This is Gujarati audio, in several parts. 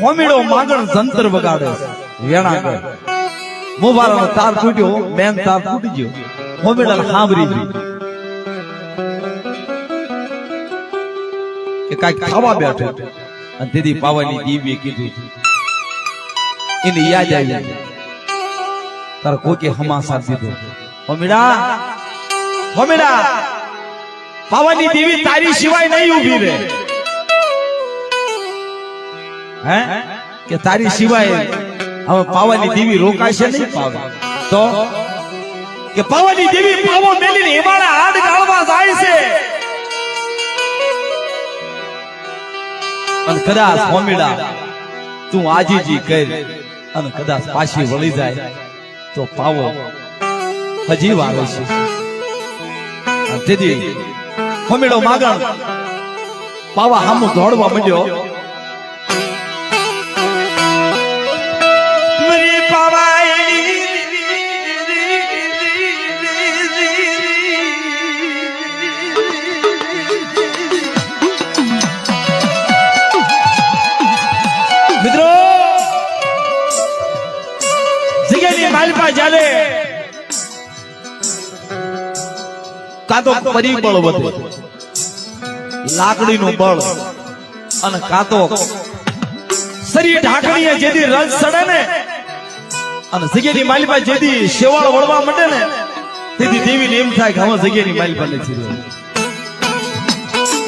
હોમીડો માગણ જંતર વગાડે વેણા કર. મોબાઈલ તાર તૂટ્યો બેન તાર તૂટી ગયો. હોમીડા સાંભળી ગઈ કે કાંઈક ખાવા બેઠો. અને દીદી પાવાની દીવીએ કીધું એને યાદ આવી તાર કોકે હમાસા દીધો. હોમીડા હોમીડા પાવાની દેવી તારી સિવાય નહીં ઊભી રહે. કે તારી સિવાય હવે પાવાની દેવી રોકાશે નહીં પાવે. તો? કે પાવાની દેવી પાવો મેલીને હિમાળા હાડ ગાળવા જાય છે. અને કદાચ હોમીડા તું આજીજી કર અને કદાચ પાછી વળી જાય તો પાવો હજી વાવે છે. તેથી હોમીડો માગણ પાવા હામું દોડવા માંડ્યો. કાં તો પરિબળ વધે. લાકડીનું બળ. અને કાં તો શરીર ઢાંકણીએ જેથી રસ સડે ને. અને જગ્યાની માલપા જેથી શેવાળ વળવા માંડે ને. તેથી દેવીને એમ થાય કે હવે જગ્યાની માલપા નથી.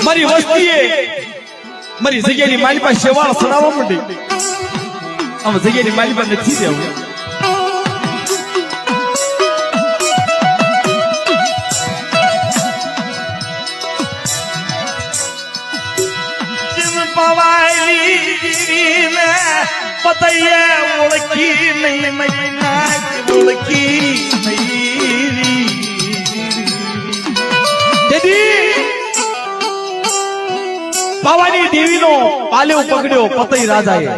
મારી વસ્તીએ મારી જગ્યાની માલપા શેવાળ સડાવવા માંડી. હવે જગ્યાની પાસે નથી રહેવું નાચ ઓળખી નહીં તેથી પાવાની દેવીનો પાલ્યો પકડ્યો પતઈ રાજાએ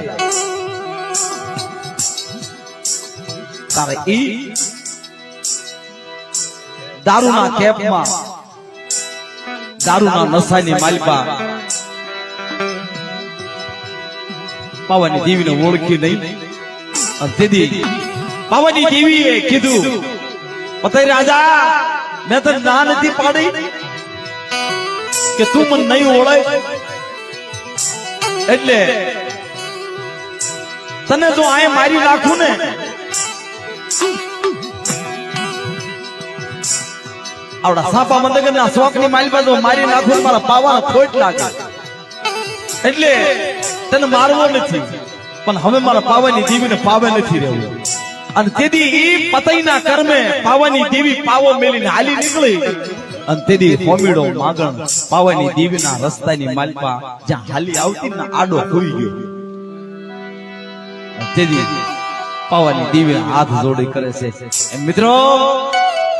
તારે ઈ દારૂના કેપમાં દારૂના નશાની માલપા પાવાની દેવીને ઓળખી નહીં. અને તેથી પાવાની દેવીએ કીધું. પતઈ રાજા મેં તને ના નથી પાડી કે તું મને નહીં ઓળખ. એટલે તને જો આ મારી નાખું ને આવડા સાપા મંદગર ના શોખની મારી પાસે મારી નાખું મારા પાવા ખોટ નાખે એટલે તને મારવો નથી. પણ હવે મારા પાવાની દેવીને પાવે નથી રહેવું. અને તેથી ઈ પતઈના કર્મે પાવાની દેવી પાવો મેલીને હાલી નીકળી. અને તેથી હોમીડો માગણ પાવાની દેવીના રસ્તાની માલપા જ્યાં હાલી આવતી ને આડો ખોઈ ગયો. તેથી પાવાની દેવી હાથ જોડી કરે છે. મિત્રો,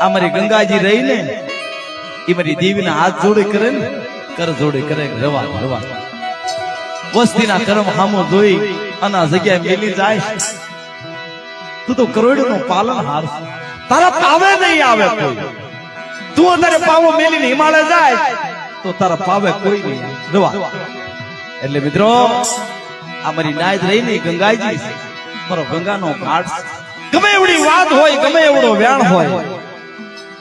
આ મારી ગંગાજી રહી ને એ મારી દેવીના હાથ જોડે કરે ને, કર જોડે કરે, રવા રવા. વસ્તીના કર્મ હામો જોઈ અને આ જગ્યાએ મેલી જાય. તું તો કરોડો નું પાલન હાર. તારા પાવે નહીં આવે કોઈ. તું અત્યારે પાવો મેલીને હિમાલય જાય, તો તારા પાવે કોઈ નહીં રવા એટલે મિત્રો, આ મારી નાયત રહી નહીં, ગંગાજી. મારો ગંગાનો ઘાટ ગમે એવડી વાત હોય, ગમે એવડો વ્યાણ હોય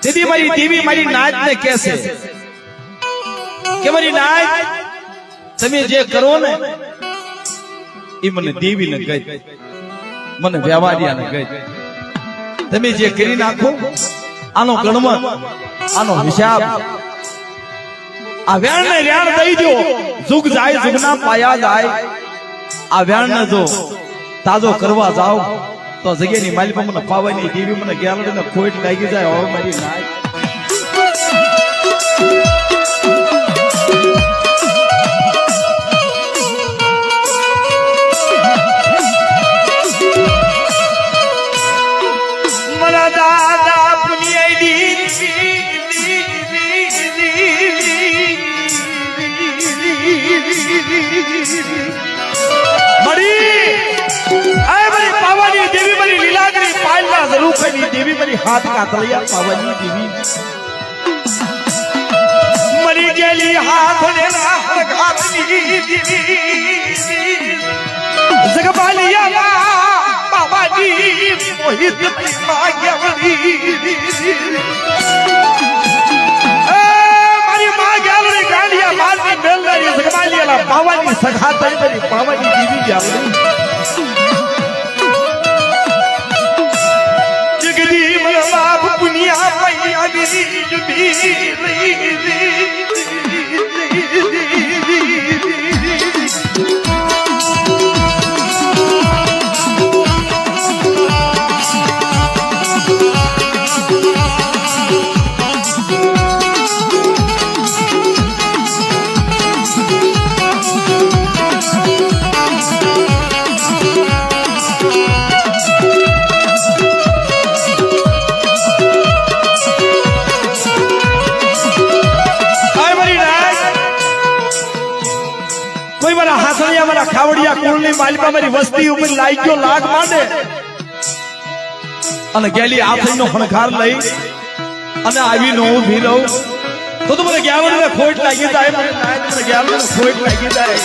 તેથી મારી દેવી મારી નાચ ને કહેશે કે મારી નાચ તમે જે કરો ને એ મને દેવી ને ગઈ. મને વ્યવહારિયા ને ગઈ. તમે જે કરી નાખો આનો ગણમત આનો હિસાબ. આ વ્યાણ ને વ્યાણ દઈ દો. જુગ જાય જુગના પાયા જાય. આ વ્યાણ ને જો તાજો કરવા જાવ તો જગ્યાની માલિક મને પાવાની દેવી મને ગેલડી ને ખોટ લાગી જાય હવે મારી નાય ઝરૂખની દેવી મારી હાથ કાતળિયા પાવાની દેવી. મરી ગયેલી હાથ ને સગવાલિયાના બાબાજી મોહિત મારી માં ગાલડી ગાંડિયા મારની મેલદારી સગવાલિયાના બાવાની સખા થઈ મારી બાવાની દીવી ગાલડી મારા કુળની માલિકા મારી વસ્તી ઉપર લાગ્યો લાગ માંડે. અને ગેલી આથઈનો ફણખાર લઈ અને આવી નો ઊભી રહું. તો તો મને ને ખોટ લાગી જાય. મને ખોટ લાગી જાય.